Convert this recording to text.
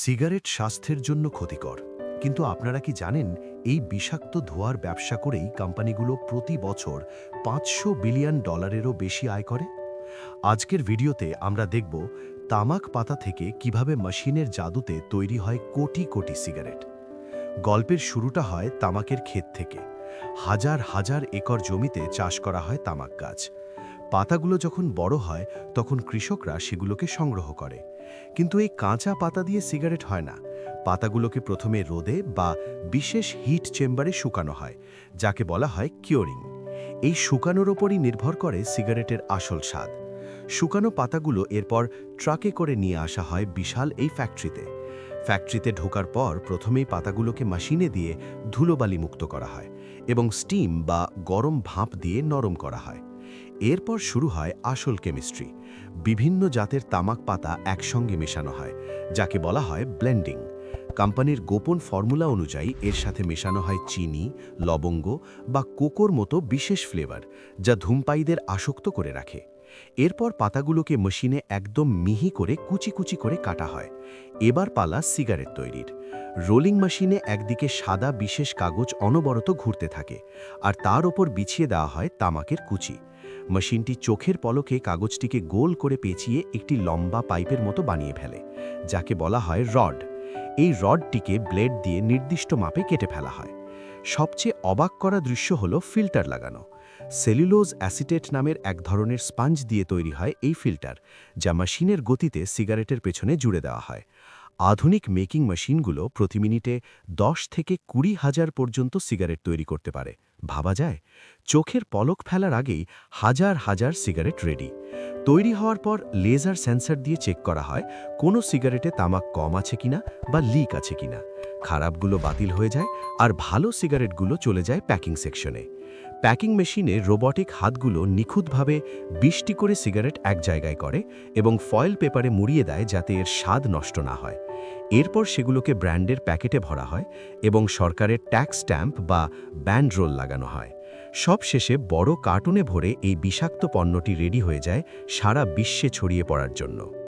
Cigarette স্বাস্থ্যের জন্য ক্ষতিকর। কিন্তু আপনারা কি জানেন, এই বিষাক্ত ধোঁয়ার ব্যবসা করেই কোম্পানিগুলো প্রতি বছর পাঁচশো বিলিয়ন ডলারেরও বেশি আয় করে? আজকের ভিডিওতে আমরা দেখব তামাক পাতা থেকে কীভাবে মেশিনের জাদুতে তৈরি হয় কোটি কোটি সিগারেট। গল্পের শুরুটা হয় তামাকের ক্ষেত থেকে। হাজার হাজার একর জমিতে চাষ করা হয় তামাক গাছ। পাতাগুলো যখন বড় হয়, তখন কৃষকরা সেগুলোকে সংগ্রহ করে। কিন্তু এই কাঁচা পাতা দিয়ে সিগারেট হয় না। পাতাগুলোকে প্রথমে রোদে বা বিশেষ হিট চেম্বারে শুকানো হয়, যাকে বলা হয় কিওরিং এই শুকানোর ওপরই নির্ভর করে সিগারেটের আসল স্বাদ। শুকানো পাতাগুলো এরপর ট্রাকে করে নিয়ে আসা হয় বিশাল এই ফ্যাক্টরিতে। ফ্যাক্টরিতে ঢোকার পর প্রথমেই পাতাগুলোকে মেশিনে দিয়ে ধুলোবালি মুক্ত করা হয় এবং স্টিম বা গরম ভাপ দিয়ে নরম করা হয়। এরপর শুরু হয় আসল কেমিস্ট্রি। বিভিন্ন জাতের তামাক পাতা একসঙ্গে মেশানো হয়, যাকে বলা হয় ব্লেন্ডিং। কোম্পানির গোপন ফর্মুলা অনুযায়ী এর সাথে মেশানো হয় চিনি, লবঙ্গ বা কোকোর মতো বিশেষ ফ্লেভার, যা ধূমপায়ীদের আসক্ত করে রাখে। এরপর পাতাগুলোকে মেশিনে একদম মিহি করে কুচি কুচি করে কাটা হয়। এবার পালা সিগারেট তৈরির। রোলিং মেশিনে একদিকে সাদা বিশেষ কাগজ অনবরত ঘুরতে থাকে, আর তার ওপর বিছিয়ে দেওয়া হয় তামাকের কুচি। মেশিনটি চোখের পলকে কাগজটিকে গোল করে পেঁচিয়ে একটি লম্বা পাইপের মতো বানিয়ে ফেলে, যাকে বলা হয় রড। এই রডটিকে ব্লেড দিয়ে নির্দিষ্ট মাপে কেটে ফেলা হয়। সবচেয়ে অবাক করা দৃশ্য হল ফিল্টার লাগানো। সেলুলোজ অ্যাসিটেট নামের এক ধরনের স্পাঞ্জ দিয়ে তৈরি হয় এই ফিল্টার, যা মেশিনের গতিতে সিগারেটের পেছনে জুড়ে দেওয়া হয়। আধুনিক মেকিং মেশিনগুলো প্রতি মিনিটে দশ থেকে কুড়ি হাজার পর্যন্ত সিগারেট তৈরি করতে পারে। ভাবা যায়, চোখের পলক ফেলার আগেই হাজার হাজার সিগারেট রেডি তৈরি হওয়ার পর লেজার সেন্সার দিয়ে চেক করা হয়, কোনো সিগারেটে তামাক কম আছে কিনা বা লিক আছে কিনা খারাপগুলো বাতিল হয়ে যায় আর ভালো সিগারেটগুলো চলে যায় প্যাকিং সেকশনে প্যাকিং মেশিনে রোবটিক হাতগুলো নিখুঁতভাবে বিশটি করে সিগারেট এক জায়গায় করে এবং ফয়েল পেপারে মুড়িয়ে দেয় যাতে এর স্বাদ নষ্ট না হয়। এরপর সেগুলোকে ব্র্যান্ডের প্যাকেটে ভরা হয় এবং সরকারের ট্যাক্স স্ট্যাম্প বা ব্যান্ড রোল লাগানো হয়। সব শেষে বড় কার্টুনে ভরে এই বিষাক্ত পণ্যটি রেডি হয়ে যায় সারা বিশ্বে ছড়িয়ে পড়ার জন্য।